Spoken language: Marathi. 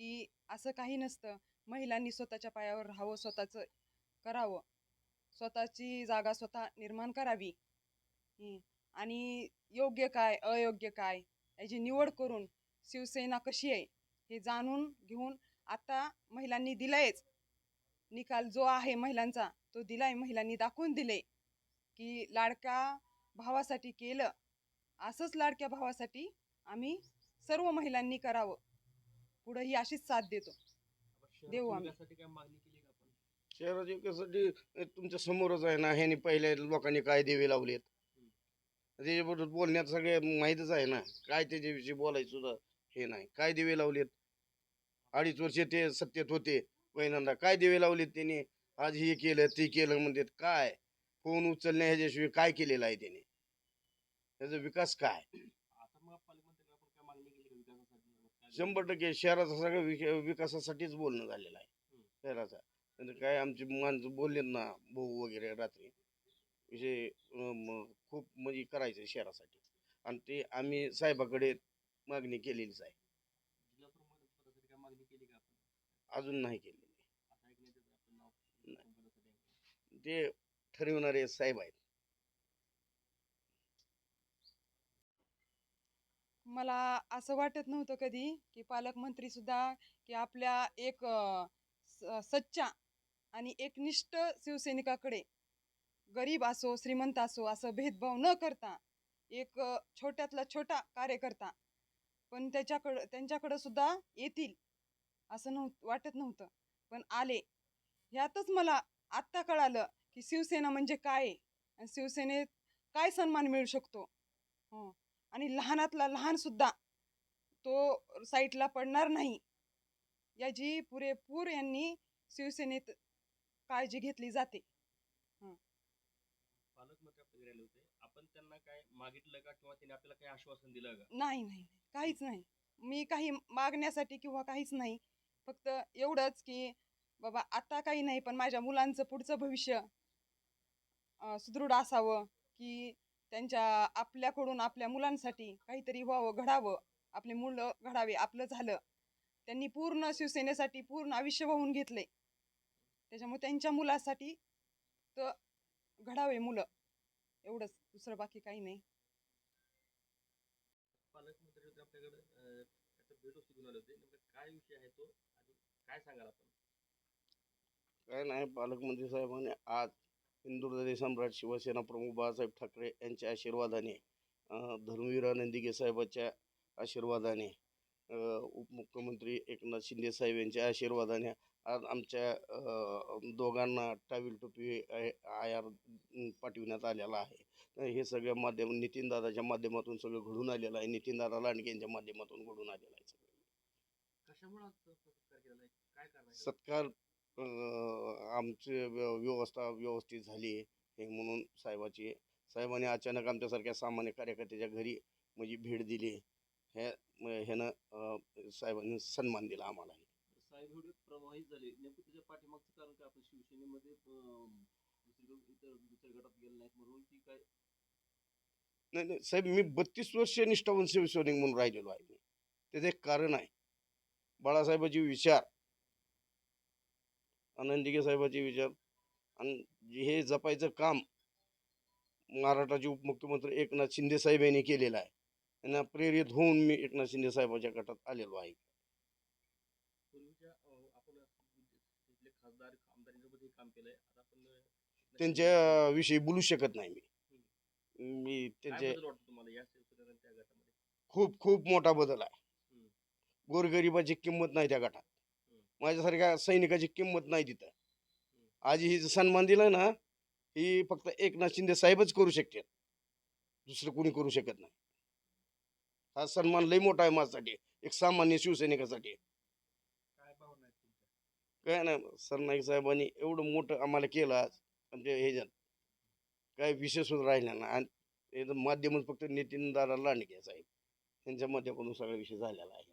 की असं काही नसतं. महिलांनी स्वतःच्या पायावर राहावं स्वतःचं करावं. स्वतःची जागा स्वतः निर्माण करावी. आणि योग्य काय अयोग्य काय याची निवड करून शिवसेना कशी आहे हे जाणून घेऊन आता महिलांनी दिलायच. निकाल जो आहे महिलांचा तो दिलाय. महिलांनी दाखवून दिले की लाडक्या भावासाठी केलं. असंच लाडक्या भावासाठी आम्ही सर्व महिलांनी करावं. पुढं ही अशीच साथ देतो. देऊ आम्ही. काय मागणी केली का आपण? शहराच्या विकासासाठी तुमच्या समोरच आहे ना ह्यानी पहिल्या लोकांनी काय देवे लावलेत. त्याच्याबरोबर बोलण्यात सगळे माहीतच आहे ना काय त्याच्याविषयी बोलायचं सुद्धा हे नाही. काय दिवे लावलेत. अडीच वर्ष ते सत्तेत होते पहिल्यांदा काय दिवे लावलेत त्यांनी. आज हे केलं ते केलं म्हणतात काय? फोन उचलण्या ह्याच्याशिवाय काय केलेलं आहे त्याने? त्याचा विकास काय आता मग पालकमंत्र्यांना आपण काय मागणी केली का विकासासाठी काय- शंभर टक्के शहराचा सगळं विक- विकासासाठीच बोलणं झालेलं आहे. शहराचा. नंतर काय आमची माणसं बोललेत ना भाऊ वगैरे रात्री. विषय म- खूप म्हणजे करायचं शहरासाठी. आणि ते आम्ही साहेबाकडे मागणी केलेलीच आहे. जिल्हा प्रमुख पदासाठी काय मागणी केली का आपण? अजून नाही केलेली. आता ऐकण्यात येतं आपण नाव. नाही. पदासाठी आहे. ते ठरविणारे साहेब आहेत. मला असं वाटत नव्हतं कधी की पालकमंत्री सुद्धा की आपल्या एक सच्चा आणि एकनिष्ठ शिवसैनिकाकडे गरीब असो श्रीमंत असो असं भेदभाव न करता एक छोट्यातला छोटा कार्यकर्ता पण त्याच्याकडं त्यांच्याकडं सुद्धा येतील असं नव्ह वाटत नव्हतं. पण आले. ह्यातच मला आत्ता कळालं की शिवसेना म्हणजे काय? आहे आणि शिवसेनेत काय सन्मान मिळू शकतो? आणि लहानातला लहान सुद्धा तो साईटला पडणार नाही. याची पुरेपूर यांनी शिवसेनेत काळजी घेतली जाते. पालकमंत्री आपल्या घरी आले होते. आपण त्यांना काय मागितलं का किंवा त्यांनी आपल्याला काही आश्वासन दिलं का? नाही नाही काहीच नाही. मी काही मागण्यासाठी किंवा काहीच नाही. फक्त एवढंच की बाबा आता काही नाही पण माझ्या मुलांचं पुढचं भविष्य सुदृढ असावं की त्यांच्या आपल्याकडून आपल्या मुलांसाठी काहीतरी व्हावं घडावं. आपले मुलं घडावे आपलं झालं. त्यांनी पूर्ण शिवसेनेसाठी पूर्ण आयुष्य वाहून घेतले त्याच्यामुळे त्यांच्या मुलासाठी तर घडावे मुलं. एवढंच. दुसरं बाकी काही नाही. पालकमंत्री होते आपल्याकडे. अं, त्याचं भेटवस्तू घेऊन आले होते? नेमकं काय विषय आहे तो? आणि काय सांगाल आपण? काय नाही पालकमंत्री साहेबांनी आज हिंदुहृदय सम्राट शिवसेना प्रमुख बाळासाहेब ठाकरे यांच्या आशीर्वादाने अं, धर्मवीर आनंदिगे साहेबाच्या आशीर्वादाने उपमुख्यमंत्री एकनाथ शिंदे साहेब यांच्या आशीर्वादाने आज आमच्या दोघांना टावील टोपी आयार पाठविण्यात आलेला आहे. हे सगळ्या माध्यम नितीनदादाच्या माध्यमातून सगळं घडून आलेलं आहे. नितीनदादा लांडगे यांच्या माध्यमातून घडून आलेलं आहे सगळं. कशामुळे सत्कार आमची व्य- व्यवस्था व्यवस्थित झाली हे म्हणून साहेबाची साहेबांनी अचानक आमच्यासारख्या सामान्य कार्यकर्त्याच्या घरी म्हणजे भेट दिली हे ह्यानं साहेबांनी सन्मान दिला आम्हाला. साहेब एवढे प्रवाहित झाले. नेमकं त्याच्या पाठीमागचं कारण काय? आपण शिवसेनेमध्ये इतर दुसऱ्या गटात गेले नाहीत म्हणून की काय? नाही नाही साहेब मी बत्तीस वर्ष निष्ठावून शिवसैनिक म्हणून राहिलेलो आहे मी. त्याचं एक कारण आहे. बाळासाहेबाचे विचार आनंदिगे साहेबाचे विचार. आणि हे जपायचं काम महाराष्ट्राचे उपमुख्यमंत्री एकनाथ शिंदे साहेब यांनी केलेलं आहे. त्यांना प्रेरित होऊन मी एकनाथ शिंदे साहेबाच्या गटात आलेलो आहे. त्यांच्या विषयी बोलू शकत नाही मी. मी त्यांचे खूप खूप मोठा बदल आहे. गोरगरिबाची किंमत नाही त्या गटात. माझ्यासारख्या सैनिकाची किंमत नाही तिथं. आज ही जो सन्मान दिला ना ही फक्त एकनाथ शिंदे साहेबच करू शकतात. दुसरं कोणी करू शकत नाही. हा सन्मान लय मोठा आहे माझ्यासाठी. एक सामान्य शिवसैनिकासाठी. काय नाही सरनाईक साहेबांनी एवढं मोठं आम्हाला केलं आज. आमच्या ह्याच्यात काय विशेष राहिला ना आणि माध्यमच फक्त नितीन दादा लांडगे साहेब. यांच्या माध्यमातून सगळा विषय झालेला आहे.